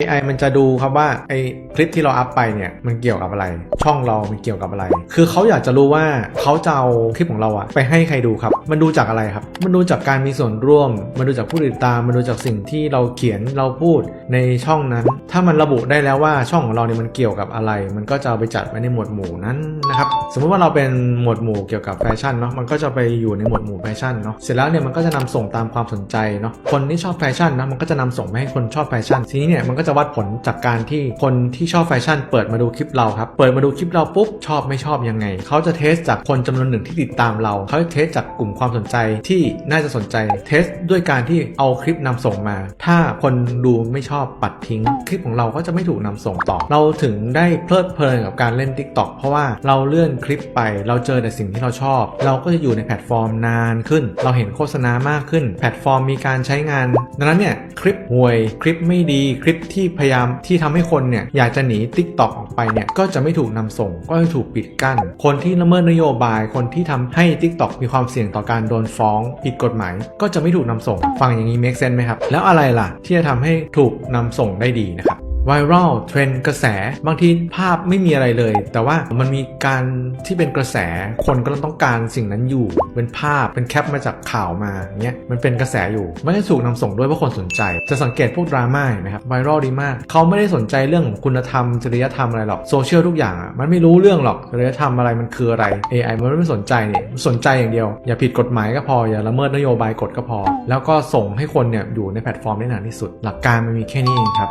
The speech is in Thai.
AI มันจะดูครับว่าไอคลิปที่เราอัพไปเนี่ยมันเกี่ยวกับอะไร ช่องเรา มันเกี่ยวกับอะไร คือเขาอยากจะรู้ว่าเขาจะเอาคลิปของเราอะไปให้ใครดูครับ มันดูจากอะไรครับ มันดูจากการมีส่วนร่วม มันดูจากผู้ติดตาม มันดูจากสิ่งที่เราเขียนเราพูดในช่องนั้น ถ้ามันระบุได้แล้วว่าช่องของเราเนี่ยมันเกี่ยวกับอะไร มันก็จะเอาไปจัดไว้ในหมวดหมู่นั้นนะครับ สมมติว่าเราเป็นหมวดหมู่เกี่ยวกับแฟชั่นเนาะ มันก็จะไปอยู่ในหมวดหมู่แฟชั่นเนาะ เสร็จแล้วเนี่ยมันก็จะนำส่งตามความสนใจเนาะ คนที่ชอบแฟชั่นนะมันก็จะนำส่งไปให้คนชอบแฟชั่น ทีนี้เนี่ยมันก็จะวัดผลจากการที่คนที่ชอบแฟชั่นเปิดมาดูคลิปเราครับ เปิดมาดูคลิปเราปุ๊บชอบไม่ชอบยังไง เขาจะเทสจากคนจำนวนหนึ่งที่ติดตามเรา เขาจะเทสจากกลุ่มความสนใจที่น่าจะสนใจ เทสด้วยการที่เอาคลิปนำส่งมา ถ้าคนดูไม่ชอบปัดทิ้ง คลิปของเราก็จะไม่ถูกนำส่งต่อ เราถึงได้เพลิดเพลินกับการเล่น TikTok เพราะว่าเราเลื่อนคลิปไปเราเจอแต่สิ่งที่เราชอบ เราก็จะอยู่ในแพลตฟอร์มนานขึ้น เราเห็นโฆษณามากขึ้น แพลตฟอร์มมีการใช้งาน ดังนั้นเนี่ยคลิปห่วยคลิปไม่ดีคลิปที่พยายามที่ทำให้คนเนี่ยอยากจะหนีติ๊กต็อกออกไปเนี่ยก็จะไม่ถูกนำส่ง ก็จะถูกปิดกั้น คนที่ละเมิดนโยบาย คนที่ทำให้ติ๊กต็อกมีความเสี่ยงต่อการโดนฟ้อง ผิดกฎหมาย ก็จะไม่ถูกนำส่ง ฟังอย่างนี้เมคเซนไหมครับ แล้วอะไรล่ะ ที่จะทำให้ถูกนำส่งได้ดีนะครับ ไวรัลเทรนกระแส บางทีภาพไม่มีอะไรเลย แต่ว่ามันมีการที่เป็นกระแสคนก็ต้องการสิ่งนั้นอยู่ เป็นภาพเป็นแคปมาจากข่าวมาเงี้ยมันเป็นกระแสอยู่ไม่ได้ถูกนำส่งด้วยเพราะคนสนใจ จะสังเกตพวกดราม่าไหมครับไวรัลดีมาก เขาไม่ได้สนใจเรื่องของคุณธรรมจริยธรรมอะไรหรอกโซเชียลทุกอย่างอะมันไม่รู้เรื่องหรอกจริยธรรมอะไรมันคืออะไร AI มันไม่สนใจเนี่ยมันสนใจอย่างเดียว อย่าผิดกฎหมายก็พออย่าละเมิดนโยบายกฎก็พอ แล้วก็ส่งให้คนเนี่ยอยู่ในแพลตฟอร์มได้นานที่สุด หลักการมันมีแค่นี้เองครับ